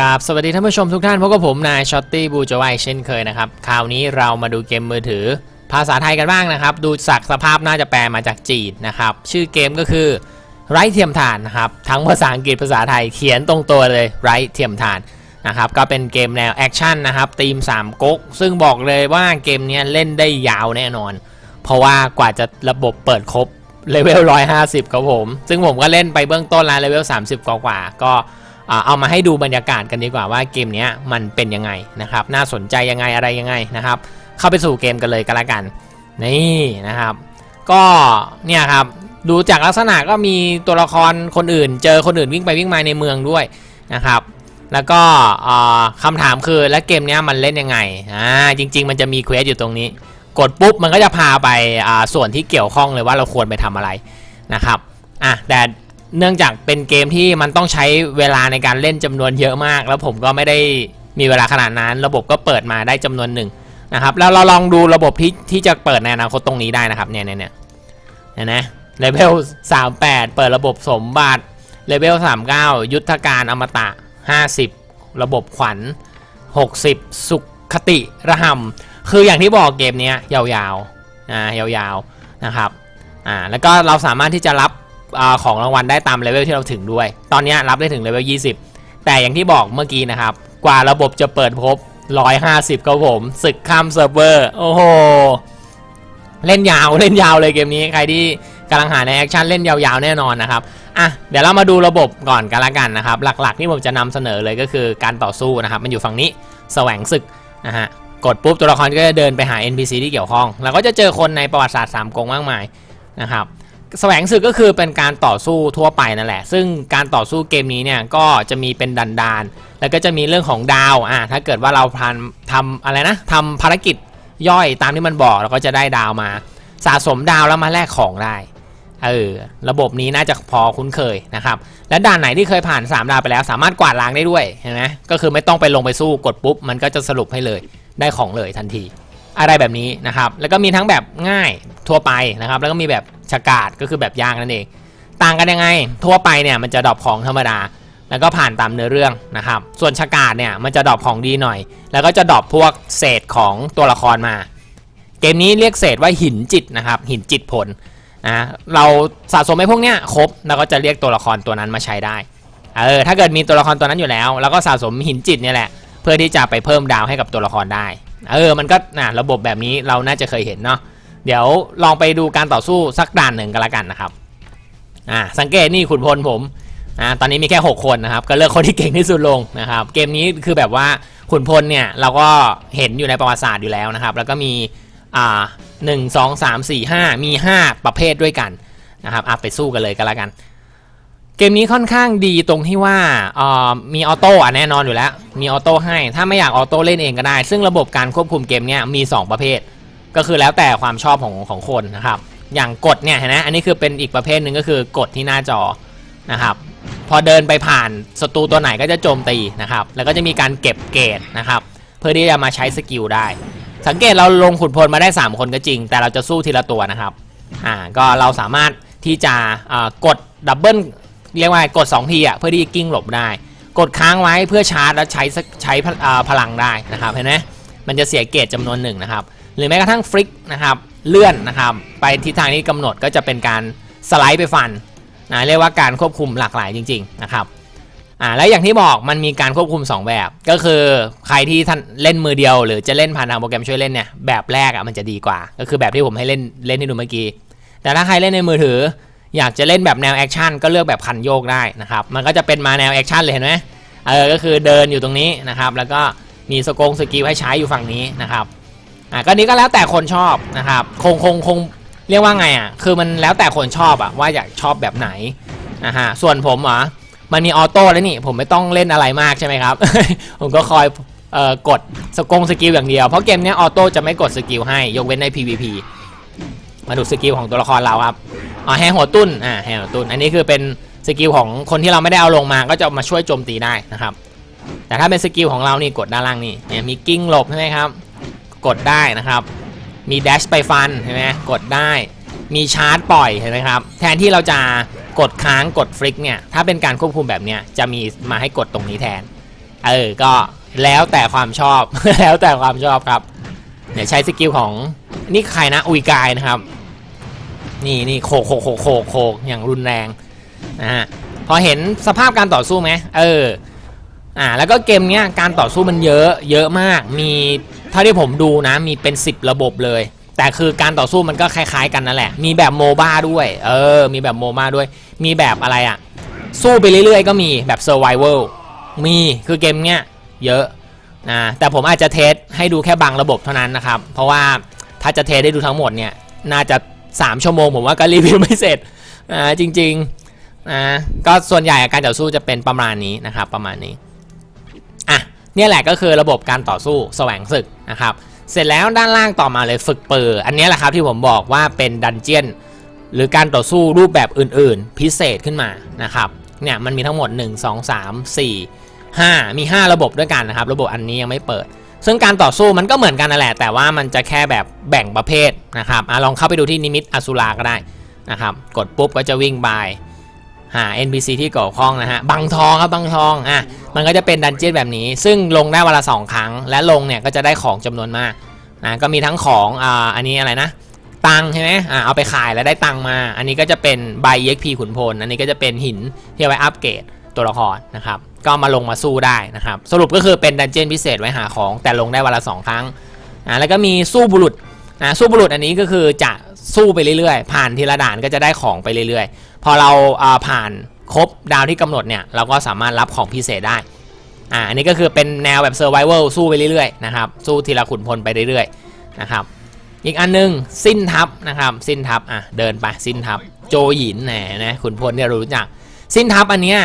กับสวัสดีท่านผู้ชมทุกท่านพบกับผมนายช็อตตี้บูจวายเช่นเคยนะครับคราวนี้เรามาดูเกมมือถือ ภาษาไทยกันบ้างนะครับ ดูจากสภาพน่าจะแปลมาจากจีนนะครับ ชื่อเกมก็คือไร้เทียมทานนะครับทั้งภาษาอังกฤษภาษาไทยเขียนตรงตัวเลยไร้เทียมทานนะครับก็เป็นเกมแนวแอคชั่นนะครับทีม3ก๊กซึ่งบอกเลยว่าเกมนี้เล่นได้ยาวแน่นอน เพราะว่ากว่าจะระบบเปิดครบเลเวล150ครับผม ซึ่งผมก็เล่นไปเบื้องต้นแล้วเลเวล30 กว่าๆก็อ่า เอามาให้ดูบรรยากาศกันดีกว่าว่าเกมนี้มันเป็นยังไงนะครับน่าสนใจยังไงอะไรยังไงนะครับ เข้าไปสู่เกมกันเลยก็แล้วกันนี่นะครับ ก็เนี่ยครับดูจากลักษณะก็มีตัวละครคนอื่น เจอคนอื่นวิ่งไปวิ่งมาในเมืองด้วยนะครับ แล้วก็อ่าคำถามคือแล้วเกมนี้มันเล่นยังไงอ่าจริง ๆ มันจะมีเควสอยู่ตรงนี้ กดปุ๊บมันก็จะพาไปส่วนที่เกี่ยวข้องเลยว่าเราควรไปทำอะไรนะครับอะแต่ เนื่องจากเป็นเกมที่มันต้องใช้เวลาในการเล่นจำนวนเยอะมาก แล้วผมก็ไม่ได้มีเวลาขนาดนั้น ระบบก็เปิดมาได้จำนวนหนึ่งนะครับแล้วเราลองดูระบบที่ที่จะเปิดในอนาคตตรงนี้ได้นะครับเนี่ยเนี่ยเนี่ยเนี่ยนะเลเวล38 เปิดระบบสมบัติเลเวล39 ยุทธการอมตะ 50 ระบบขวัญ 60 สุขติระหำคืออย่างที่บอกเกมเนี้ยยาวๆนะยาวๆนะครับอ่าแล้วก็เราสามารถที่จะรับ อของรางวัลได้ตามเลเวลที่เราถึงด้วย ตอนนี้รับได้ถึงเลเวล 20 แต่อย่างที่บอกเมื่อกี้นะครับ กว่าระบบจะเปิดพบ 150ครับผมศึกข้ามเซิร์ฟเวอร์ โอ้โห เล่นยาวเล่นยาวเลยเกมนี้ใครที่กำลังหาในแอคชั่นเล่นยาวๆแน่นอนนะครับอะเดี๋ยวเรามาดูระบบก่อนกันละกันนะครับ หลักๆที่ผมจะนำเสนอเลยก็คือการต่อสู้นะครับ มันอยู่ฝั่งนี้แสวงศึกนะฮะกดปุ๊บตัวละครก็จะเดินไปหา NPC ที่เกี่ยวข้อง แล้วก็จะเจอคนในประวัติศาสตร์สามก๊กมากมายนะครับ แสวงศึกก็คือเป็นการต่อสู้ทั่วไปนั่นแหละ ซึ่งการต่อสู้เกมนี้เนี่ยก็จะมีเป็นดันดานแล้วก็จะมีเรื่องของดาวอะถ้าเกิดว่าเราพันทำอะไรนะทำภารกิจย่อยตามที่มันบอกเราก็จะได้ดาวมา สะสมดาวแล้วมาแลกของได้เออระบบนี้น่าจะพอคุ้นเคยนะครับ และด่านไหนที่เคยผ่าน 3 ดาวไปแล้ว สามารถกวาดล้างได้ด้วยเห็นไหมก็คือไม่ต้องไปลงไปสู้กดปุ๊บ มันก็จะสรุปให้เลยได้ของเลยทันที อะไรแบบนี้นะครับ แล้วก็มีทั้งแบบง่ายทั่วไปนะครับ แล้วก็มีแบบ ฉกาดก็คือแบบย่ากนั่นเอง ต่างกันยังไง ทั่วไปเนี่ยมันจะดรอปของธรรมดา แล้วก็ผ่านตามเนื้อเรื่องนะครับ ส่วนฉกาดเนี่ยมันจะดรอปของดีหน่อย แล้วก็จะดรอปพวกเศษของตัวละครมา เกมนี้เรียกเศษว่าหินจิตนะครับ หินจิตผลนะเราสะสมไอ้พวกเนี้ยครบแล้วก็จะเรียกตัวละครตัวนั้นมาใช้ได้เออถ้าเกิดมีตัวละครตัวนั้นอยู่แล้ว แล้วก็สะสมหินจิตเนี่ยแหละเพื่อที่จะไปเพิ่มดาวให้กับตัวละครได้ เออ มันก็นะระบบแบบนี้เราน่าจะเคยเห็นเนาะ เดี๋ยวลองไปดูการต่อสู้สักด่านหนึ่งกันละกันนะครับอ่าสังเกตนี่ขุนพลผมอ่าตอนนี้มีแค่ 6 คนนะครับ ก็เลือกคนที่เก่งที่สุดลงนะครับ เกมนี้คือแบบว่าขุนพลเนี่ยเราก็เห็นอยู่ในประวัติศาสตร์อยู่แล้วนะครับ แล้วก็มีอ่าหนึ่งสองสามสี่ห้ามี 5 ประเภทด้วยกันนะครับอะไปสู้กันเลยกันละกัน เกมนี้ค่อนข้างดีตรงที่ว่าอ่อมีออโต้อะแน่นอนอยู่แล้ว มีออโต้ให้ถ้าไม่อยากออโต้เล่นเองก็ได้ ซึ่งระบบการควบคุมเกมเนี้ยมี 2 ประเภท ก็คือแล้วแต่ความชอบของของคนนะครับ อย่างกดเนี่ยเห็นไหมอันนี้คือเป็นอีกประเภทหนึ่งก็คือกดที่หน้าจอนะครับ พอเดินไปผ่านศัตรูตัวไหนก็จะโจมตีนะครับ แล้วก็จะมีการเก็บเกรดนะครับ เพื่อที่จะมาใช้สกิลได้ สังเกตเราลงขุนพลมาได้ 3 คนก็จริง แต่เราจะสู้ทีละตัวนะครับอ่าก็เราสามารถที่จะกดดับเบิลเรียกว่ากด 2 ทีอะเพื่อที่กิ้งหลบได้ กดค้างไว้เพื่อชาร์จแล้วใช้ใช้พลอ่าพลังได้นะครับเห็นไหมมันจะเสียเกรดจำนวนหนึ่งนะครับ หรือแม้กระทั่งฟลิกนะครับเลื่อนนะครับไปทิศทางที่กำหนดก็จะเป็นการสไลด์ไปฟันนะเรียกว่าการควบคุมหลากหลายจริงๆนะครับอ่าและอย่างที่บอกมันมีการควบคุม 2 แบบ ก็คือใครที่ท่านเล่นมือเดียว หรือจะเล่นผ่านทางโปรแกรมช่วยเล่นเนี่ยแบบแรกอะมันจะดีกว่า ก็คือแบบที่ผมให้เล่นเล่นให้ดูเมื่อกี้แต่ถ้าใครเล่นในมือถือ อยากจะเล่นแบบแนวแอคชั่นก็เลือกแบบคันโยกได้นะครับมันก็จะเป็นมาแนวแอคชั่นเลยเห็นไหมเออก็คือเดินอยู่ตรงนี้นะครับแล้วก็มีสกงสกิลให้ใช้อยู่ฝั่งนี้นะครับ อ่าก็นี้ก็แล้วแต่คนชอบนะครับคงคงคงเรียกว่าไงอะคือมันแล้วแต่คนชอบอะว่าอยากชอบแบบไหนนะฮะส่วนผมอะมันมีออโต้แล้วนี่ผมไม่ต้องเล่นอะไรมากใช่ไหมครับ ผมก็คอยเอ่อกดสกงสกิลอย่างเดียวเพราะเกมนี้ออโต้จะไม่กดสกิลให้ยกเว้นใน PVP มาดูสกิลของตัวละครเราครับอ๋อแฮหัวตุ้นอ่าแฮหัวตุ้นอันนี้คือเป็นสกิลของคนที่เราไม่ได้เอาลงมาก็จะมาช่วยโจมตีได้นะครับ แต่ถ้าเป็นสกิลของเรานี่กดด้านล่างนี่เนี่ยมีกิ้งหลบใช่ไหมครับ กดได้นะครับ มีแดชไปฟันใช่ไหมกดได้ มีชาร์จปล่อยเห็นไหมครับ แทนที่เราจะกดค้างกดฟลิกเนี่ย ถ้าเป็นการควบคุมแบบเนี้ยจะมีมาให้กดตรงนี้แทน เออ ก็แล้วแต่ความชอบ แล้วแต่ความชอบครับ เดี๋ยวใช้สกิลของนี่ใครนะ อุยกายนะครับ นี่นี่โคกโคกโคกโคกโคกอย่างรุนแรงนะฮะ พอเห็นสภาพการต่อสู้ไหมเออ อ่า แล้วก็เกมเนี้ยการต่อสู้มันเยอะ เยอะมาก มี เท่าที่ผมดูนะมีเป็น 10 ระบบเลย แต่คือการต่อสู้มันก็คล้าย ๆ กันนั่นแหละ มีแบบโมบ้าด้วย เออ มีแบบโมบ้าด้วย มีแบบอะไรอะสู้ไปเรื่อยๆ ก็มีแบบ Survival มีคือเกมเนี้ยเยอะนะแต่ผมอาจจะเทสให้ดูแค่บางระบบเท่านั้นนะครับ เพราะว่าถ้าจะเทสได้ดูทั้งหมดเนี่ยน่าจะ 3 ชั่วโมงผมว่าก็รีวิวไม่เสร็จอ่าจริงๆนะก็ส่วนใหญ่การต่อสู้จะเป็นประมาณนี้นะครับประมาณนี้ เนี่ยแหละก็คือระบบการต่อสู้แสวงศึกนะครับ เสร็จแล้วด้านล่างต่อมาเลยฝึกเปอร์อันนี้แหละครับที่ผมบอกว่าเป็นดันเจียนหรือการต่อสู้รูปแบบอื่นๆ พิเศษขึ้นมานะครับ เนี่ยมันมีทั้งหมด 1 2 3 4 5 มี 5 ระบบด้วยกันนะครับ ระบบอันนี้ยังไม่เปิด ซึ่งการต่อสู้มันก็เหมือนกันนั่นแหละ แต่ว่ามันจะแค่แบบแบ่งประเภทนะครับอลองเข้าไปดูที่นิมิตอสุราก็ได้นะครับ กดปุ๊บก็จะวิ่งไป หา NPC ที่เกี่ยวข้องนะฮะบังทองครับบังทองอะมันก็จะเป็นดันเจี้ยนแบบนี้ ซึ่งลงได้วันละ 2 ครั้ง และลงเนี่ยก็จะได้ของจำนวนมากนะก็มีทั้งของอ่าอันนี้อะไรนะ ตังใช่ไหมอ่าเอาไปขายแล้วได้ตังมา อันนี้ก็จะเป็นใบ EXP ขุนพล อันนี้ก็จะเป็นหินที่เอาไว้อัปเกรดตัวละครนะครับก็มาลงมาสู้ได้นะครับ สรุปก็คือเป็นดันเจี้ยนพิเศษไว้หาของแต่ลงได้วันละ 2 ครั้งอ่าแล้วก็มีสู้บุรุษอ่าสู้บุรุษอันนี้ก็คือจะ สู้ไปเรื่อยๆ ผ่านทีละด่านก็จะได้ของไปเรื่อยๆ พอเราาผ่านครบดาวที่กำหนดเนี่ยเราก็สามารถรับของพิเศษได้อ่าอันนี้ก็คือเป็นแนวแบบ Survival สู้ไปเรื่อยๆนะครับสู้ทีละขุนพลไปเรื่อยๆนะครับอีกอันหนึงสิ้นทัพนะครับสิ้นทัพอะเดินไปสิ้นทัพโจหยินแหนนะขุนพลเนี่ยรู้จัก สิ้นทัพอันเนี้ย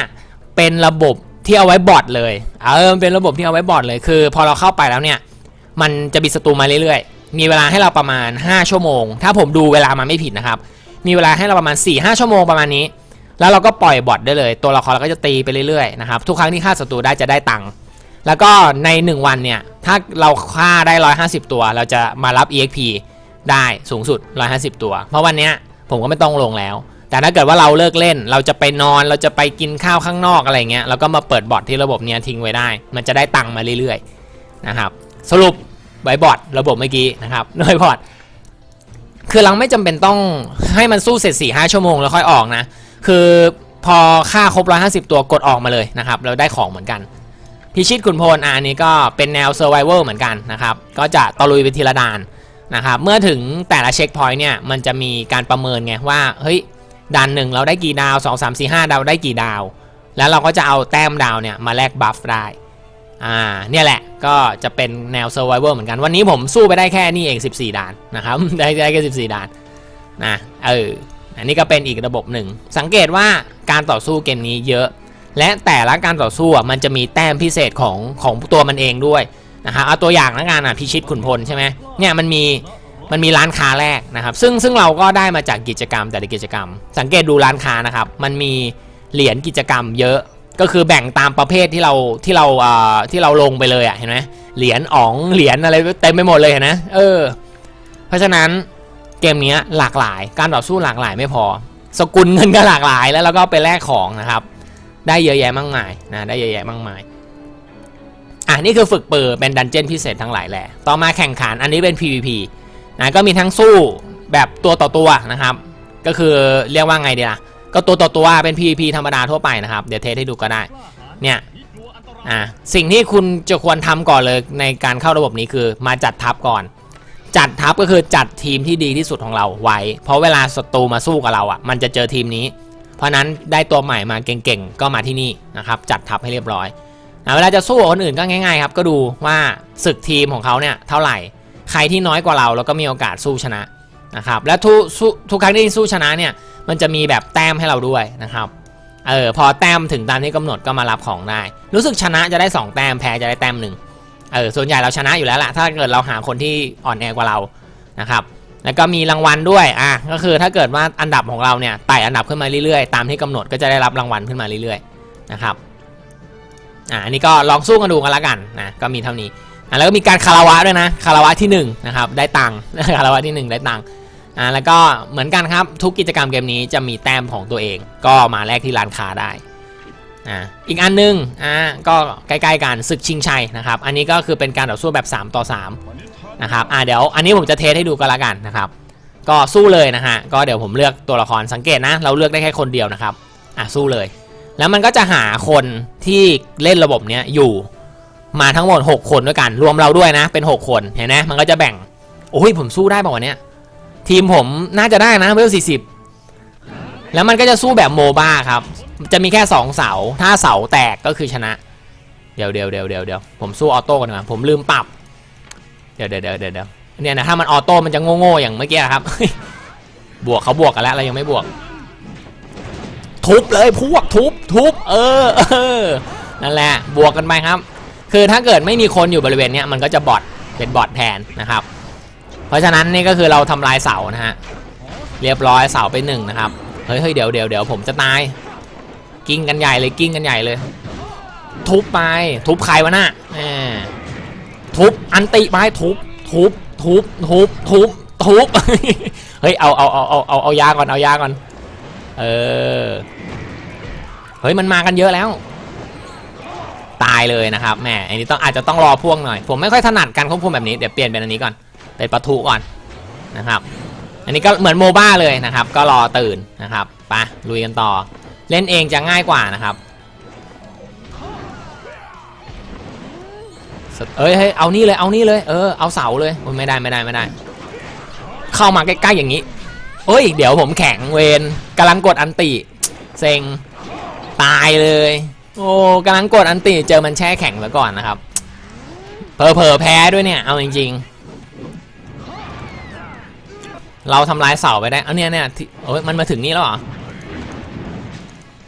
เป็นระบบที่เอาไว้บอทเลยเออเป็นระบบที่เอาไว้บอทเลยคือ พอเราเข้าไปแล้วเนี่ยมันจะมีศัตรูมาเรื่อยๆ มีเวลาให้เราประมาณ 5 ชั่วโมง ถ้าผมดูเวลามาไม่ผิดนะครับ มีเวลาให้เราประมาณ 4-5 ชั่วโมงประมาณนี้ แล้วเราก็ปล่อยบอทได้เลย ตัวละครเราก็จะตีไปเรื่อยๆนะครับทุกครั้งที่ฆ่าศัตรูได้จะได้ตังค์แล้วก็ใน 1 วันเนี่ยถ้าเราฆ่าได้ 150 ตัว เราจะมารับ EXP ได้สูงสุด 150 ตัว เพราะวันเนี้ยผมก็ไม่ต้องลงแล้ว แต่ถ้าเกิดว่าเราเลิกเล่น เราจะไปนอนเราจะไปกินข้าวข้างนอกอะไรเงี้ยเราก็มาเปิดบอทที่ระบบเนี้ยทิ้งไว้ได้ มันจะได้ตังค์มาเรื่อยๆนะครับสรุป ไวบอทระบบเมื่อกี้นะครับไวบอทคือเราไม่จำเป็นต้องให้มันสู้เสร็จ4ี่ห้าชั่วโมงแล้วค่อยออกนะ คือพอค่าครบ 150 ตัวกดออกมาเลยนะครับ เราได้ของเหมือนกันพิชิตขุนพลอันนี้ก็เป็นแนว Survival เหมือนกันนะครับ ก็จะตะลุยไปทีละด่านนะครับ เมื่อถึงแต่ละเช็คพอยต์เนี่ย มันจะมีการประเมินไงว่า เฮ้ยด่านหนึ่งเราได้กี่ดาว 2 3 4 5 ดาวได้กี่ดาว แล้วเราก็จะเอาแต้มดาวเนี่ยมาแลกบัฟได้ อ่าเนี่ยแหละก็จะเป็นแนว Survival เหมือนกันวันนี้ผมสู้ไปได้แค่นี่เอง 14 ด่านนะครับ ได้ได้แค่14 ด่านนะเอออันนี้ก็เป็นอีกระบบหนึ่ง สังเกตว่าการต่อสู้เกมนี้เยอะ และแต่ละการต่อสู้มันจะมีแต้มพิเศษของของตัวมันเองด้วยนะครับเอาตัวอย่างแล้วกันอะพิชิตขุนพลใช่ไหมเนี่ยมันมีมันมีร้านค้าแรกนะครับ ซึ่งซึ่งเราก็ได้มาจากกิจกรรมแต่ละกิจกรรม สังเกตดูร้านค้านะครับ มันมีเหรียญกิจกรรมเยอะ ก็คือแบ่งตามประเภทที่เราที่เราอ่าที่เราลงไปเลยอะเห็นไหมเหรียญอ๋องเหรียญอะไรเต็มไปหมดเลยเห็นไหมเออ เพราะฉะนั้นเกมนี้หลากหลาย การต่อสู้หลากหลายไม่พอ สกุลเงินก็หลากหลายแล้วเราก็ไปแลกของนะครับ ได้เยอะแยะมากมายนะได้เยอะแยะมากมายอะนี่คือฝึกเปิดเป็นดันเจี้ยนพิเศษทั้งหลายแหละต่อมาแข่งขันอันนี้เป็น PVP นะก็มีทั้งสู้แบบตัวต่อตัวนะครับ ก็คือเรียกว่าไงดีล่ะ ก็ตัวต่อตัวเป็น PVP ธรรมดาทั่วไปนะครับ เดี๋ยวเทสให้ดูก็ได้ เนี่ยอะสิ่งที่คุณจะควรทำก่อนเลยในการเข้าระบบนี้คือมาจัดทัพก่อน จัดทัพก็คือจัดทีมที่ดีที่สุดของเราไว้ เพราะเวลาศัตรูมาสู้กับเราอะ มันจะเจอทีมนี้ เพราะนั้นได้ตัวใหม่มาเก่งๆก็มาที่นี่นะครับจัดทัพให้เรียบร้อยนะเวลาจะสู้กับคนอื่นก็ง่ายๆครับก็ดูว่าศึกทีมของเขาเนี่ยเท่าไหร่ ใครที่น้อยกว่าเราแล้วก็มีโอกาสสู้ชนะ นะครับและทุกทุกครั้งที่สู้ชนะเนี่ยมันจะมีแบบแต้มให้เราด้วยนะครับเออพอแต้มถึงตามที่กำหนดก็มารับของได้ รู้สึกชนะจะได้ 2 แต้มแพ้จะได้แต้มหนึ่งเออส่วนใหญ่เราชนะอยู่แล้วละถ้าเกิดเราหาคนที่อ่อนแอกว่าเรานะครับแล้วก็มีรางวัลด้วยอะก็คือถ้าเกิดว่าอันดับของเราเนี่ยไต่อันดับขึ้นมาเรื่อยๆ ตามที่กำหนดก็จะได้รับรางวัลขึ้นมาเรื่อยๆนะครับอะอันนี้ก็ลองสู้กันดูกันละกันนะก็มีเท่านี้ อะแล้วก็มีการคาราวะด้วยนะคาราวะที่1นะครับได้ตังค์คาราวะที่ 1 ได้ตังค์อะแล้วก็เหมือนกันครับทุกกิจกรรมเกมนี้จะมีแต้มของตัวเอง ก็มาแลกที่ร้านค้าได้อ่าอีกอันหนึงอ่าก็ใกล้ๆกันศึกชิงชัยนะครับ อันนี้ก็คือเป็นการต่อสู้แบบ 3 ต่อ3นะครับอ่าเดี๋ยวอันนี้ผมจะเทสให้ดูก็แล้วกันนะครับก็สู้เลยนะฮะก็เดี๋ยวผมเลือกตัวละครสังเกตนะ เราเลือกได้แค่คนเดียวนะครับอะสู้เลย แล้วมันก็จะหาคนที่เล่นระบบเนี้ยอยู่ มาทั้งหมด 6 คนด้วยกัน รวมเราด้วยนะ เป็น 6 คนเห็นไหมมันก็จะแบ่ง โอ้ยผมสู้ได้ป่าววันเนี้ยทีมผมน่าจะได้นะเวล40แล้วมันก็จะสู้แบบโมบ้าครับ จะมีแค่ 2 เสา ถ้าเสาแตกก็คือชนะ เดี๋ยวเดี๋ยวเดี๋ยวเดี๋ยวเดี๋ยวผมสู้ออโต้กันนะผมลืมปรับเดี๋ยวเดี๋ยวเดี๋ยวเดี๋ยวเดี๋ยวเนี่ยนะถ้ามันออโต้มันจะโง่ๆอย่างเมื่อกี้ครับ บวกเขาบวกกันแล้วเรายังไม่บวก ทุบเลยพวกทุบทุบเออเออนั่นแหละ บวกกันไปครับ คือถ้าเกิดไม่มีคนอยู่บริเวณนี้มันก็จะบอทเป็นบอทแทนนะครับ เพราะฉะนั้นนี่ก็คือเราทำลายเสานะฮะเรียบร้อยเสาไปหนึ่งนะครับเฮ้ยเฮ้ยเดี๋ยวเดี๋ยวเดี๋ยวผมจะตายกิ้งกันใหญ่เลยกิ้งกันใหญ่เลย ทุบไปทุบใครวะน่ะทุบอันติไปทุบทุบทุบทุบทุบทุบเฮ้ยเอาเอาเอาเอาเอาเอายาก่อนเอายาก่อน เออเฮ้ยมันมากันเยอะแล้ว ตายเลยนะครับแหมอันนี้ต้องอาจจะต้องรอพ่วงหน่อย ผมไม่ค่อยถนัดการควบคุมแบบนี้เดี๋ยวเปลี่ยนเป็นอันนี้ก่อนเป็นปะทุก่อนนะครับอันนี้ก็เหมือนโมบ้าเลยนะครับ ก็รอตื่นนะครับไปลุยกันต่อ เล่นเองจะง่ายกว่านะครับเอ้ยเฮ้เอานี่เลยเอานี่เลยเออเอาเสาเลยไม่ได้ไม่ได้ไม่ได้ เข้ามาใกล้ๆอย่างนี้เฮ้ย เดี๋ยวผมแข็งเวนกำลังกดอันติเซ็งตายเลย โอ้กำลังกดอันติเจอมันแช่แข็งแล้วก่อนนะครับเพอเพอๆแพ้ด้วยเนี่ย เอาจริง ๆ เราทำลายเสาไปได้เอาเนี่ยเนี่ยโอ้ยมันมาถึงนี่แล้วเหรอ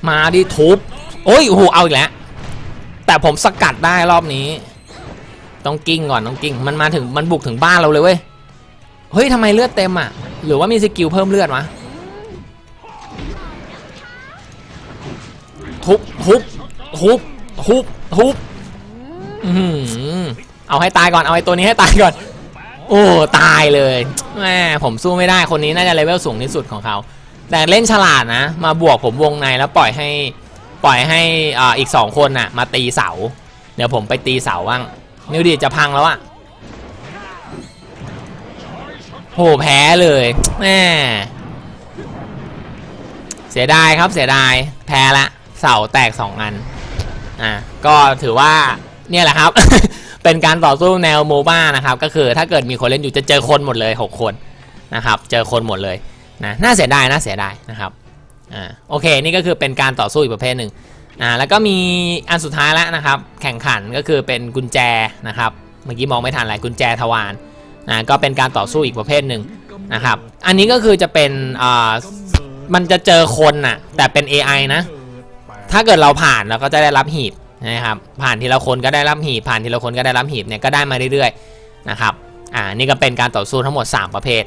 มาดิทุบ โอ้ยโอ้โหเอาอีกแล้ว แต่ผมสกัดได้รอบนี้ ต้องกิ้งก่อนต้องกิ้ง มันมาถึงมันบุกถึงบ้านเราเลยเว้ย เฮ้ยทำไมเลือดเต็มอะ หรือว่ามีสกิลเพิ่มเลือดวะทุบทุบ ทุบทุบทุบอื้อหือเอาให้ตายก่อนเอาไอ้ตัวนี้ให้ตายก่อน โอ้ตายเลยแหมผมสู้ไม่ได้คนนี้น่าจะเลเวลสูงที่สุดของเขา แต่เล่นฉลาดนะ มาบวกผมวงในแล้วปล่อยให้ปล่อยให้อ่าอีกสองคนน่ะ มาตีเสา เดี๋ยวผมไปตีเสาบ้างนิวดีจะพังแล้วอะโหแพ้เลยแม่เสียดายครับเสียดายแพ้ละเสาแตก2อัน อะก็ถือว่าเนี่ยแหละครับ เป็นการต่อสู้แนวโมบ้านะครับ ก็คือถ้าเกิดมีคนเล่นอยู่จะเจอคนหมดเลย 6 คนนะครับ เจอคนหมดเลยนะน่าเสียดายน่าเสียดายนะครับอ่าโอเคนี่ก็คือเป็นการต่อสู้อีกประเภทหนึ่งอ่าแล้วก็มีอันสุดท้ายแล้วนะครับ แข่งขันก็คือเป็นกุญแจนะครับเมื่อกี้มองไม่ทันอะไรกุญแจทวารนะก็เป็นการต่อสู้อีกประเภทหนึ่งนะครับ อันนี้ก็คือจะเป็นอ่ามันจะเจอคนน่ะแต่เป็น AI นะ ถ้าเกิดเราผ่านเราก็จะได้รับหีบนะครับ ผ่านทีละคนก็ได้รับหีบ ผ่านทีละคนก็ได้รับหีบเนี่ยก็ได้มาเรื่อยๆนะครับอ่านี่ก็เป็นการต่อสู้ทั้งหมด 3 ประเภท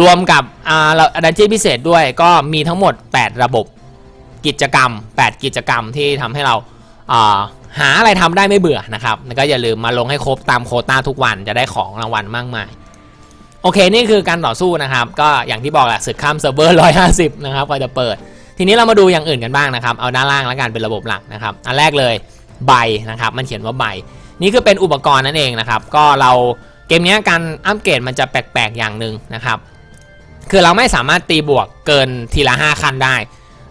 รวมกับอ่าเราดันเจี้พิเศษด้วยก็มีทั้งหมด 8 ระบบกิจกรรม 8 กิจกรรมที่ทำให้เราอ่าหาอะไรทำได้ไม่เบื่อนะครับแล้วก็อย่าลืมมาลงให้ครบตามโคต้าทุกวันจะได้ของรางวัลมากมายโอเคนี่คือการต่อสู้นะครับ ก็อย่างที่บอกแหละศึกข้ามเซิร์ฟเวอร์150 นะครับก็จะเปิด ทีนี้เรามาดูอย่างอื่นกันบ้างนะครับ เอาด้านล่างแล้วกันเป็นระบบหลักนะครับ อันแรกเลยใบนะครับ มันเขียนว่าใบ นี่คือเป็นอุปกรณ์นั่นเองนะครับ ก็เราเกมนี้การอัปเกรดมันจะแปลกๆอย่างหนึ่งนะครับ คือเราไม่สามารถตีบวกเกินทีละ5ขั้นได้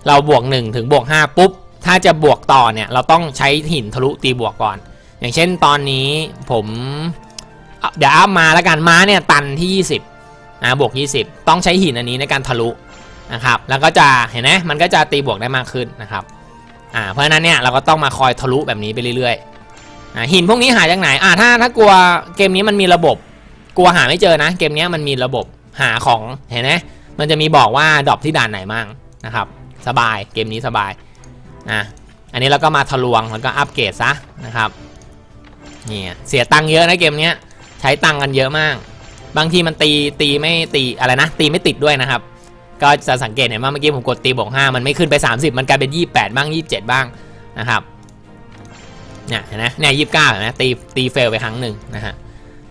เราบวก 1 ถึงบวก 5 ปุ๊บ ถ้าจะบวกต่อเนี่ย เราต้องใช้หินทะลุตีบวกก่อน อย่างเช่นตอนนี้ผมเอาเดี๋ยวอัพมาแล้วกันม้าเนี่ยตันที่ 20นะบวก 20 ต้องใช้หินอันนี้ในการทะลุ นะครับ แล้วก็จะเห็นไหมมันก็จะตีบวกได้มากขึ้นนะครับ อ่า เพราะฉะนั้นเนี่ยเราก็ต้องมาคอยทะลุแบบนี้ไปเรื่อยๆ อ่า หินพวกนี้หาจากไหน อ่า ถ้าถ้ากลัวเกมนี้มันมีระบบ กลัวหาไม่เจอนะ เกมนี้มันมีระบบหาของ เห็นไหมมันจะมีบอกว่าดรอปที่ด่านไหนมั่งนะครับ สบาย เกมนี้สบายนะอันนี้เราก็มาทะลวงแล้วก็อัปเกรดซะนะครับนี่เสียตังค์เยอะนะเกมนี้ใช้ตังค์กันเยอะมาก บางทีมันตีตีไม่ตีอะไรนะ ตีไม่ติดด้วยนะครับ ก็จะสังเกตเห็นว่าเมื่อกี้ผมกดตีบวก5มันไม่ขึ้นไป 30 มันกลายเป็น 28 บ้าง 27 บ้างนะครับเนี่ยเห็นไหมเนี่ยยี่สิบเก้าเห็นไหมตีตีเฟลไปครั้งหนึ่งนะฮะ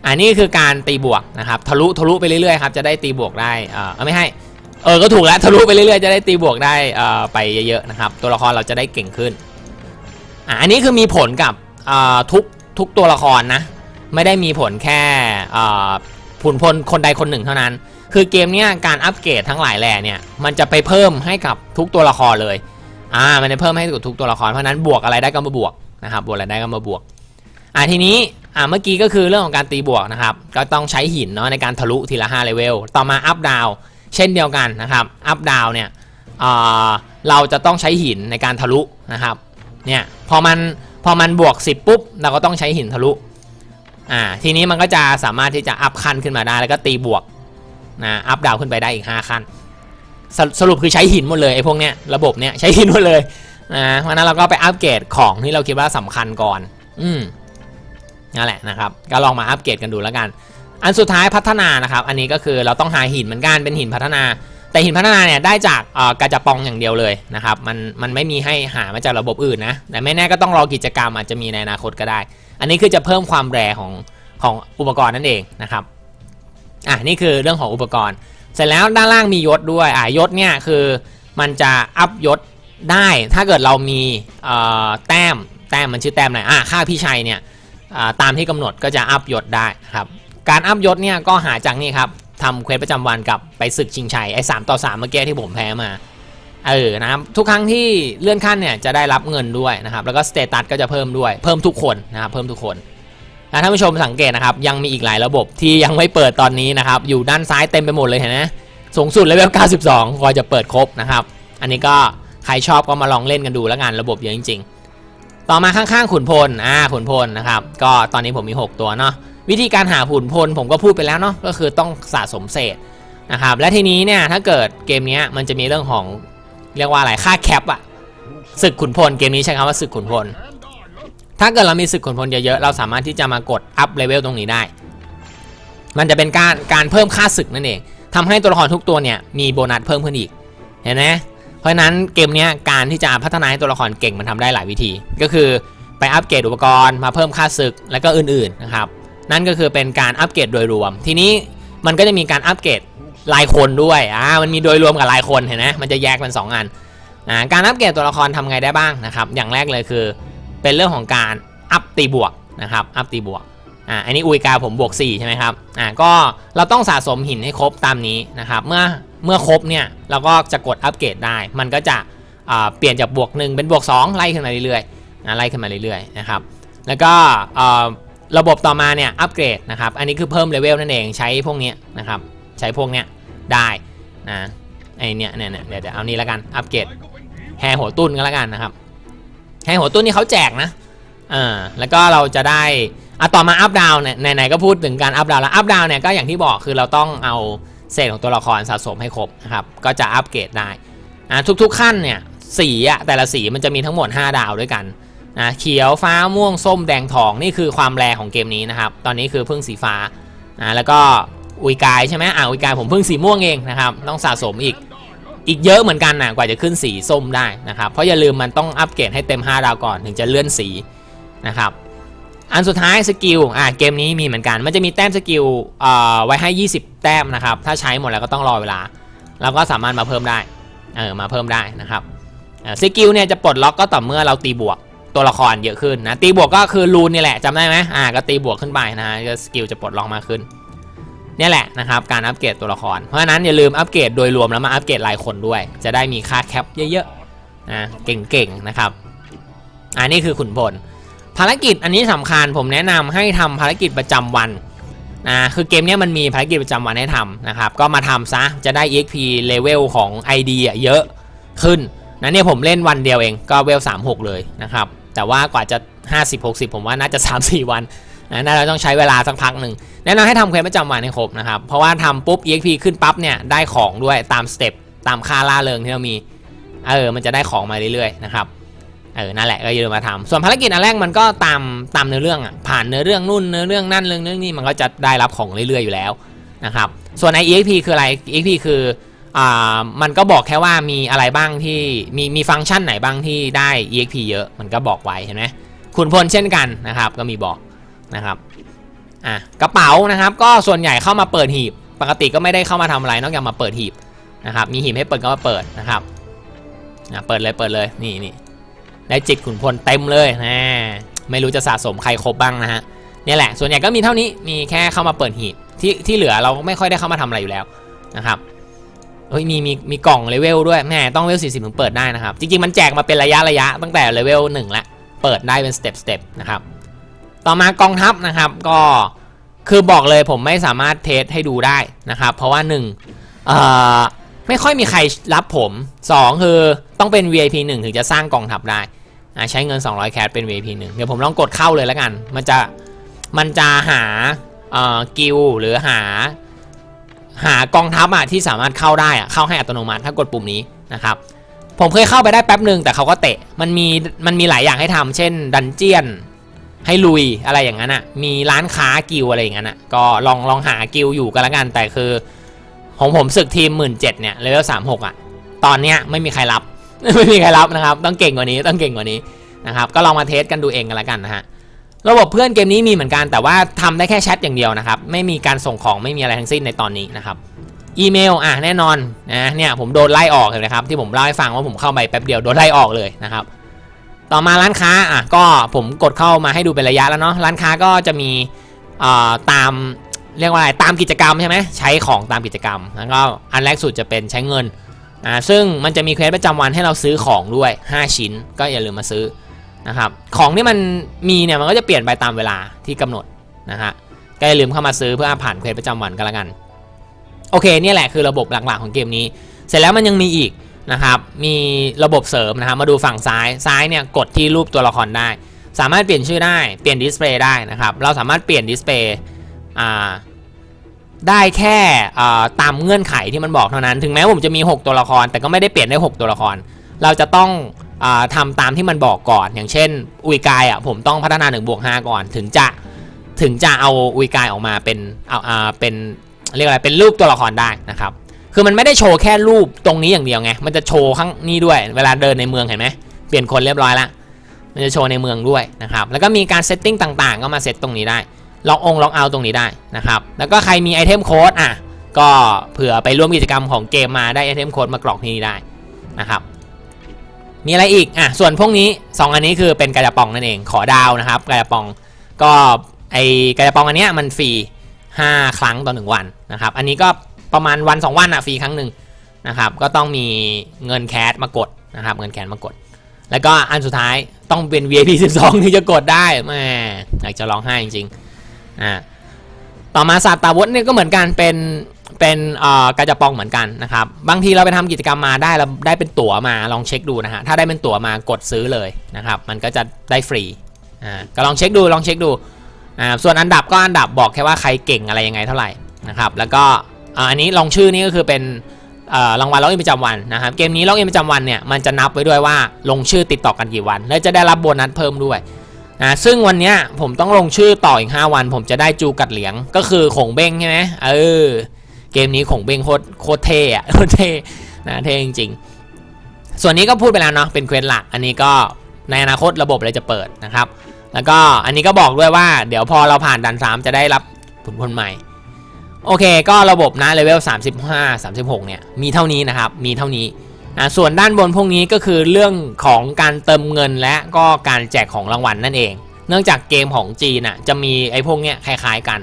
อันนี้คือการตีบวกนะครับทะลุทะลุไปเรื่อยๆครับจะได้ตีบวกได้เออไม่ให้เออก็ถูกแล้วทะลุไปเรื่อยๆจะได้ตีบวกได้เอ่อไปเยอะๆนะครับตัวละครเราจะได้เก่งขึ้นอะอันนี้คือมีผลกับอ่าทุกทุกตัวละครนะไม่ได้มีผลแค่อ่าผุนพลคนใดคนหนึ่งเท่านั้น คือเกมเนี้ยการอัปเกรดทั้งหลายแหล่เนี่ยมันจะไปเพิ่มให้กับทุกตัวละครเลยอ่ามันจะเพิ่มให้กับทุกตัวละครเพราะนั้นบวกอะไรได้ก็มาบวกนะครับบวกอะไรได้ก็มาบวกอ่าทีนี้อ่าเมื่อกี้ก็คือเรื่องของการตีบวกนะครับก็ต้องใช้หินเนาะในการทะลุทีละ5เลเวลต่อมาอัพดาวเช่นเดียวกันนะครับอัพดาวเนี่ยอ่าเราจะต้องใช้หินในการทะลุนะครับเนี่ยพอมันพอมันบวก 10 ปุ๊บ เราก็ต้องใช้หินทะลุอ่าทีนี้มันก็จะสามารถที่จะอัพขั้นขึ้นมาได้แล้วก็ตีบวก นะอัพดาวขึ้นไปได้อีก 5 ขั้นสสรุปคือใช้หินหมดเลยไอ้พวกเนี้ยระบบเนี้ยใช้หินหมดเลยนะเพราะนั้นเราก็ไปอัปเกรดของที่เราคิดว่าสำคัญก่อน อืมนั่นแหละนะครับ ก็ลองมาอัปเกรดกันดูแล้วกัน อันสุดท้ายพัฒนานะครับ อันนี้ก็คือเราต้องหาหินเหมือนกันเป็นหินพัฒนา แต่หินพัฒนาเนี่ยได้จากเอ่อกาจะปองอย่างเดียวเลยนะครับมันมันไม่มีให้หามาจากระบบอื่นนะแต่ไม่แน่ก็ต้องรอกิจกรรมอาจจะมีในอนาคตก็ได้ อันนี้คือจะเพิ่มความแรของของอุปกรณ์นั่นเองนะครับ อะนี่คือเรื่องของอุปกรณ์ เสร็จแล้วด้านล่างมียศด้วยอะยศเนี่ยคือมันจะอัพยศได้ถ้าเกิดเรามีแต้มแต้มมันชื่อแต้มไหนอะค่าพี่ชัยเนี่ยตามที่กำหนดก็จะอัพยศได้ครับการอัพยศเนี่ยก็หาจากนี่ครับทำเควสประจำวันกับไปศึกชิงชัยไอ้สามต่อสามเมื่อกี้ที่ผมแพ้มาเออนะครับทุกครั้งที่เลื่อนขั้นเนี่ยจะได้รับเงินด้วยนะครับแล้วก็สเตตัสก็จะเพิ่มด้วยเพิ่มทุกคนนะครับเพิ่มทุกคน นะท่านผู้ชมสังเกตนะครับยังมีอีกหลายระบบที่ยังไม่เปิดตอนนี้นะครับอยู่ด้านซ้ายเต็มไปหมดเลยเห็นไหมสูงสุดเลเวล 92ก็จะเปิดครบนะครับ อันนี้ก็ใครชอบก็มาลองเล่นกันดูแล้วกันระบบเยอะจริง ๆ ต่อมาข้างๆขุนพลอ่าขุนพลนะครับก็ตอนนี้ผมมี 6 ตัวเนาะวิธีการหาขุนพลผมก็พูดไปแล้วเนาะก็คือต้องสะสมเศษนะครับและทีนี้เนี่ยถ้าเกิดเกมนี้มันจะมีเรื่องของเรียกว่าอะไรค่าแคปอะศึกขุนพลเกมนี้ใช้คำว่าศึกขุนพล ถ้าเกิดเรามีศึกขนพลเยอะๆ เราสามารถที่จะมากดอัพเลเวลตรงนี้ได้ มันจะเป็นการการเพิ่มค่าศึกนั่นเองทำให้ตัวละครทุกตัวเนี่ยมีโบนัสเพิ่มขึ้นอีก เห็นไหมเพราะนั้นเกมเนี้ยการที่จะพัฒนาให้ตัวละครเก่งมันทำได้หลายวิธี ก็คือไปอัปเกรดอุปกรณ์มาเพิ่มค่าศึกแล้วก็อื่นๆนะครับ นั่นก็คือเป็นการอัปเกรดโดยรวม ทีนี้มันก็จะมีการอัปเกรดรายคนด้วย อ่า มันมีโดยรวมกับรายคนเห็นไหมมันจะแยกเป็นสองอัน อ่า การอัปเกรดตัวละครทำไงได้บ้างนะครับ อย่างแรกเลยคือ เป็นเรื่องของการอัพตีบวกนะครับอัพตีบวกอ่าอันนี้อุยกาผมบวก4ใช่ไหมครับอ่าก็เราต้องสะสมหินให้ครบตามนี้นะครับเมื่อเมื่อครบเนี่ยเราก็จะกดอัปเกรดได้ มันก็จะอ่าเปลี่ยนจากบวก 1 เป็นบวก 2 ไล่ขึ้นมาเรื่อยๆนะไล่ขึ้นมาเรื่อยๆนะครับแล้วก็อ่าระบบต่อมาเนี่ยอัปเกรดนะครับอันนี้คือเพิ่มเลเวลนั่นเองใช้พวกเนี้ยนะครับใช้พวกเนี้ยได้นะไอเนี้ยเนี่ยเดี๋ยวเดี๋ยวเอานี้แล้วกันอัปเกรดแฮหัวตุ้นกันแล้วกันนะครับ แฮหัวตุ้นนี่เขาแจกนะอ่าแล้วก็เราจะได้อะต่อมาอัพดาวเนี่ยไหนๆก็พูดถึงการอัพดาวแล้วอัพดาวเนี่ยก็อย่างที่บอกคือเราต้องเอาเศษของตัวละครสะสมให้ครบนะครับก็จะอัปเกรดได้อะทุกๆขั้นเนี่ยสีอะแต่ละสีมันจะมีทั้งหมด 5 ดาวด้วยกันนะเขียวฟ้าม่วงส้มแดงทองนี่คือความแรงของเกมนี้นะครับตอนนี้คือเพิ่งสีฟ้านะแล้วก็อุยกายใช่ไหมอ่าอุยกายผมเพิ่งสีม่วงเองนะครับต้องสะสมอีก อีกเยอะเหมือนกันนะกว่าจะขึ้นสีส้มได้นะครับ เพราะอย่าลืมมันต้องอัปเกรดให้เต็ม 5 ดาวก่อนถึงจะเลื่อนสีนะครับ อันสุดท้ายสกิลอะเกมนี้มีเหมือนกัน มันจะมีแต้มสกิลอ่อไว้ให้ 20 แต้มนะครับ ถ้าใช้หมดแล้วก็ต้องรอเวลา เราก็สามารถมาเพิ่มได้เออมาเพิ่มได้นะครับสกิลเนี่ยจะปลดล็อกก็ต่อเมื่อเราตีบวกตัวละครเยอะขึ้นนะตีบวกก็คือรูนนี่แหละจำได้ไหมอ่าก็ตีบวกขึ้นไปนะฮะก็สกิลจะปลดล็อกมากขึ้น เนี่ยแหละนะครับการอัปเกรดตัวละคร เพราะฉะนั้นอย่าลืมอัปเกรดโดยรวมแล้วมาอัปเกรดรายคนด้วย จะได้มีค่าแคปเยอะๆนะเก่งๆนะครับอันนี้คือขุนพลภารกิจอันนี้สำคัญผมแนะนำให้ทำภารกิจประจำวันนะคือเกมนี้มันมีภารกิจประจำวันให้ทำนะครับก็มาทำซะจะได้ EXP level ของ ID เยอะขึ้นนะเนี่ยผมเล่นวันเดียวเองก็เวล36 เลยนะครับแต่ว่ากว่าจะ 50-60 ผมว่าน่าจะ 3-4 วัน นะน่าจะต้องใช้เวลาสักพักหนึ่งแนะนำให้ทำเควสประจำวันให้ครบนะครับ เพราะว่าทำปุ๊บ EXP ขึ้นปั๊บเนี่ยได้ของด้วยตามสเต็ปตามค่าล่าเริงที่เรามีเออมันจะได้ของมาเรื่อยๆนะครับเออนั่นแหละก็อย่าลืมมาทำส่วนภารกิจอันแรกมันก็ตามตามเนื้อเรื่องอะผ่านเนื้อเรื่องนู่นเนื้อเรื่องนั่นเรื่องเรื่องนี่มันก็จะได้รับของเรื่อยๆอยู่แล้วนะครับส่วนใน EXP คืออะไร EXP คืออ่ามันก็บอกแค่ว่ามีอะไรบ้างที่มีมีฟังก์ชันไหนบ้างที่ได้ EXP เยอะมันก็บอกไว้เห็นไหมขุนพลเช่นกันนะครับก็มีบอก นะครับอะกระเป๋านะครับ ก็ส่วนใหญ่เข้ามาเปิดหีบ ปกติก็ไม่ได้เข้ามาทำอะไรนอกจากมาเปิดหีบนะครับมีหีบให้เปิดก็มาเปิดนะครับอะเปิดเลยเปิดเลยนี่นี่ได้จิตขุนพลเต็มเลยนะไม่รู้จะสะสมใครครบบ้างนะฮะนี่แหละ ส่วนใหญ่ก็มีเท่านี้มีแค่เข้ามาเปิดหีบที่ที่เหลือเราไม่ค่อยได้เข้ามาทำอะไรอยู่แล้วนะครับเฮ้ยมีมีมีกล่องเลเวลด้วยแหม่ต้องเลเวล40ถึงเปิดได้นะครับ จริงๆมันแจกมาเป็นระยะระยะตั้งแต่เลเวล1แล้วเปิดได้เป็นสเต็ปสเต็ปนะครับ ต่อมากองทัพนะครับก็คือบอกเลยผมไม่สามารถเทสให้ดูได้นะครับ เพราะว่า1เอ่อไม่ค่อยมีใครรับผม 2 คือต้องเป็น VIP 1 ถึงจะสร้างกองทัพได้อะใช้เงิน 200 แคทเป็น VIP 1 เดี๋ยวผมลองกดเข้าเลยแล้วกัน มันจะมันจะหาเอ่อกิลหรือหา หากองทัพอะที่สามารถเข้าได้อะเข้าให้อัตโนมัติถ้ากดปุ่มนี้นะครับผมเคยเข้าไปได้แป๊บหนึ่งแต่เขาก็เตะมันมีมันมีหลายอย่างให้ทำเช่นดันเจียน ให้ลุยอะไรอย่างนั้นอะมีร้านค้ากิลอะไรอย่างนั้นอะก็ลองลองหากิลอยู่กันละกัน แต่คือของผมศึกทีมหมื่นเจ็ดเนี่ยเลเวลสามหกอะ ตอนเนี้ยไม่มีใครรับ ไม่มีใครรับนะครับ ต้องเก่งกว่านี้ ต้องเก่งกว่านี้นะครับ ก็ลองมาเทสกันดูเองกันละกันนะฮะ ระบบเพื่อนเกมนี้มีเหมือนกัน แต่ว่าทำได้แค่แชทอย่างเดียวนะครับ ไม่มีการส่งของ ไม่มีอะไรทั้งสิ้นในตอนนี้นะครับ อีเมล อะ แน่นอนนะ เนี่ยผมโดนไล่ออกเลยนะครับ ที่ผมเล่าให้ฟังว่าผมเข้าไปแป๊บเดียวโดนไล่ออกเลยนะครับ ต่อมาร้านค้าอะก็ผมกดเข้ามาให้ดูเป็นระยะแล้วเนาะร้านค้าก็จะมีเอ่อตามเรียกว่าอะไรตามกิจกรรมใช่ไหมใช้ของตามกิจกรรมแล้วก็อันแรกสุดจะเป็นใช้เงินอ่าซึ่งมันจะมีเควสประจำวันให้เราซื้อของด้วย 5 ชิ้น ก็อย่าลืมมาซื้อนะครับของที่มันมีเนี่ยมันก็จะเปลี่ยนไปตามเวลาที่กำหนดนะฮะก็อย่าลืมเข้ามาซื้อเพื่อผ่านเควสประจำวันก็แล้วกัน โอเคเนี่ยแหละคือระบบหลักๆของเกมนี้ เสร็จแล้วมันยังมีอีก นะครับ มีระบบเสริมนะครับ มาดูฝั่งซ้าย ซ้ายเนี่ยกดที่รูปตัวละครได้ สามารถเปลี่ยนชื่อได้ เปลี่ยนดิสเพลย์ได้นะครับ เราสามารถเปลี่ยนดิสเพลย์ได้แค่ตามเงื่อนไขที่มันบอกเท่านั้น ถึงแม้ผมจะมี 6 ตัวละคร แต่ก็ไม่ได้เปลี่ยนได้ 6 ตัวละคร เราจะต้องอาทำตามที่มันบอกก่อน อย่างเช่น อุยกายอะผมต้องพัฒนา1บวก5ก่อน ถึงจะถึงจะเอาอุยกายออกมาเป็นเอาเป็นเรียกอะไรเป็นรูปตัวละครได้นะครับ คือมันไม่ได้โชว์แค่รูปตรงนี้อย่างเดียวไง มันจะโชว์ข้างนี้ด้วย เวลาเดินในเมืองเห็นไหมเปลี่ยนคนเรียบร้อยละ มันจะโชว์ในเมืองด้วยนะครับ แล้วก็มีการเซตติ้งต่างๆ ก็มาเซตตรงนี้ได้ ล็อกองล็อกเอาตรงนี้ได้นะครับ แล้วก็ใครมีไอเทมโค้ดอะ ก็เผื่อไปร่วมกิจกรรมของเกมมาได้ไอเทมโค้ดมากรอกที่นี่ได้นะครับ มีอะไรอีก อะ ส่วนพวกนี้ 2 อันนี้คือเป็นกระปองนั่นเอง ขอดาวนะครับกระปอง ก็ไอกระปองอันเนี้ยมันฟรี5 ครั้งต่อ 1 วันนะครับ อันนี้ก็ ประมาณวัน 2 วันอะฟรีครั้งหนึ่งนะครับก็ต้องมีเงินแคสมากดนะครับเงินแคสมากด แล้วก็อันสุดท้ายต้องเป็น VIP 12ที่จะกดได้แม่อยากจะร้องไห้จริงๆอ่าต่อมาศาสตร์ตาวุธเนี่ยก็เหมือนกันเป็นเป็นเอ่อกระจะปองเหมือนกันนะครับบางทีเราไปทำกิจกรรมมาได้เราได้เป็นตั๋วมาลองเช็คดูนะฮะถ้าได้เป็นตั๋วมากดซื้อเลยนะครับมันก็จะได้ฟรีอ่าก็ลองเช็คดูลองเช็คดูอ่าส่วนอันดับก็อันดับบอกแค่ว่าใครเก่งอะไรยังไงเท่าไหร่นะครับแล้วก็ อันนี้ลองชื่อนี้ก็คือเป็นรางวัลล็อกอินประจำวันนะครับเกมนี้ล็อกอินประจำวันเนี่ยมันจะนับไว้ด้วยว่าลงชื่อติดต่อกันกี่วัน และจะได้รับโบนัสเพิ่มด้วยนะซึ่งวันนี้ผมต้องลงชื่อต่ออีก 5 วัน ผมจะได้จูกัดเหลียงก็คือขงเบ้งใช่ไหมเออเกมนี้ขงเบ้งโคตรโคตรเท่อะโคตรเท่นะเท่จริงๆ ส่วนนี้ก็พูดไปแล้วเนาะเป็นเควสหลัก อันนี้ก็ในอนาคตระบบเลยจะเปิดนะครับ แล้วก็อันนี้ก็บอกด้วยว่า เดี๋ยวพอเราผ่านดัน3จะได้รับผลพลใหม่ โอเค ก็ระบบนะเลเวล35 36 เนี่ย มีเท่านี้นะครับ มีเท่านี้อ่าส่วนด้านบนพวกนี้ก็คือเรื่องของการเติมเงินและก็การแจกของรางวัลนั่นเอง เนื่องจากเกมของจีนอะจะมีไอ้พวกเนี้ยคล้ายๆกัน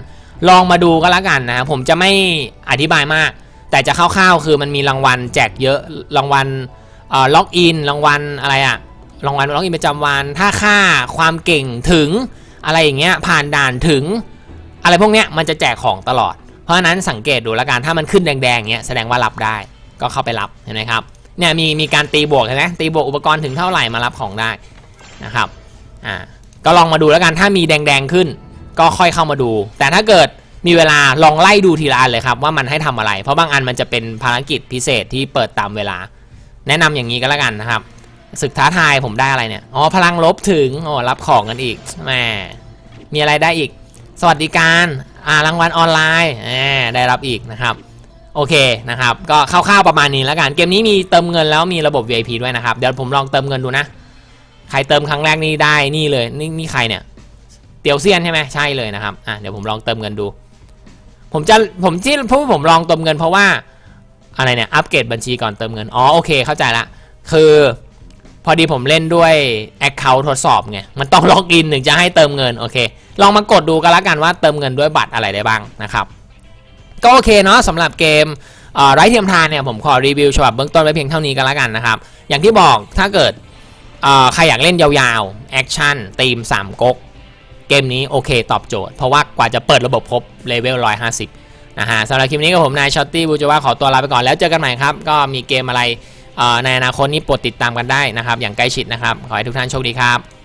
ลองมาดูก็แล้วกันนะครับผมจะไม่อธิบายมาก แต่จะคร่าวๆคือมันมีรางวัลแจกเยอะรางวัลเอ่อล็อกอินรางวัลอะไรอะรางวัลล็อกอินประจำวันถ้าค่าความเก่งถึงอะไรอย่างเงี้ยผ่านด่านถึง อะไรพวกเนี้ยมันจะแจกของตลอด เพราะฉะนั้นสังเกตดูแล้วกันถ้ามันขึ้นแดงๆเงี้ยแสดงว่ารับได้ก็เข้าไปรับเห็นไหมครับเนี่ยมีมีการตีบวกเห็นไหมตีบวกอุปกรณ์ถึงเท่าไหร่มารับของได้นะครับอ่าก็ลองมาดูแล้วกันถ้ามีแดงๆขึ้น ก็ค่อยเข้ามาดู แต่ถ้าเกิดมีเวลาลองไล่ดูทีละอันเลยครับว่ามันให้ทำอะไร เพราะบางอันมันจะเป็นภารกิจพิเศษที่เปิดตามเวลา แนะนำอย่างนี้ก็แล้วกันนะครับศึกท้าทายผมได้อะไรเนี่ยอ๋อพลังลบถึงอ๋อรับของกันอีกแหมมีอะไรได้อีก สวัสดิการ อ่ารางวัลออนไลน์ได้รับอีกนะครับโอเคนะครับก็คร่าวๆประมาณนี้แล้วกันเกมนี้มีเติมเงินแล้วมีระบบ VIP ด้วยนะครับเดี๋ยวผมลองเติมเงินดูนะ ใครเติมครั้งแรกนี่ได้นี่เลยนี่นี่ใครเนี่ยเตียวเซียนใช่ไหมใช่เลยนะครับอะเดี๋ยวผมลองเติมเงินดู ผมจะผมที่พูดผมลองเติมเงินเพราะว่าอะไรเนี่ยอัปเกรดบัญชีก่อนเติมเงินอ๋อโอเคเข้าใจละคือพอดีผมเล่นด้วย Account ทดสอบไงมันต้องล็อกอินถึงจะให้เติมเงินโอเค ลองมากดดูกันละกันว่าเติมเงินด้วยบัตรอะไรได้บ้างนะครับ ก็โอเคเนาะสำหรับเกมไร้เทียมทานเนี่ยผมขอรีวิวฉบับเบื้องต้นไว้เพียงเท่านี้กันละกันนะครับ อย่างที่บอกถ้าเกิดใครอยากเล่นยาวๆแอคชั่นตีม3ก๊กเกมนี้โอเคตอบโจทย์ เพราะว่ากว่าจะเปิดระบบครบเลเวล 150 นะฮะสำหรับคลิปนี้ก็ผมนายชอตตี้บูจว่าขอตัวลาไปก่อนแล้วเจอกันใหม่ครับ ก็มีเกมอะไรในอนาคตนี้โปรดติดตามกันได้นะครับ อย่างใกล้ชิดนะครับ ขอให้ทุกท่านโชคดีครับ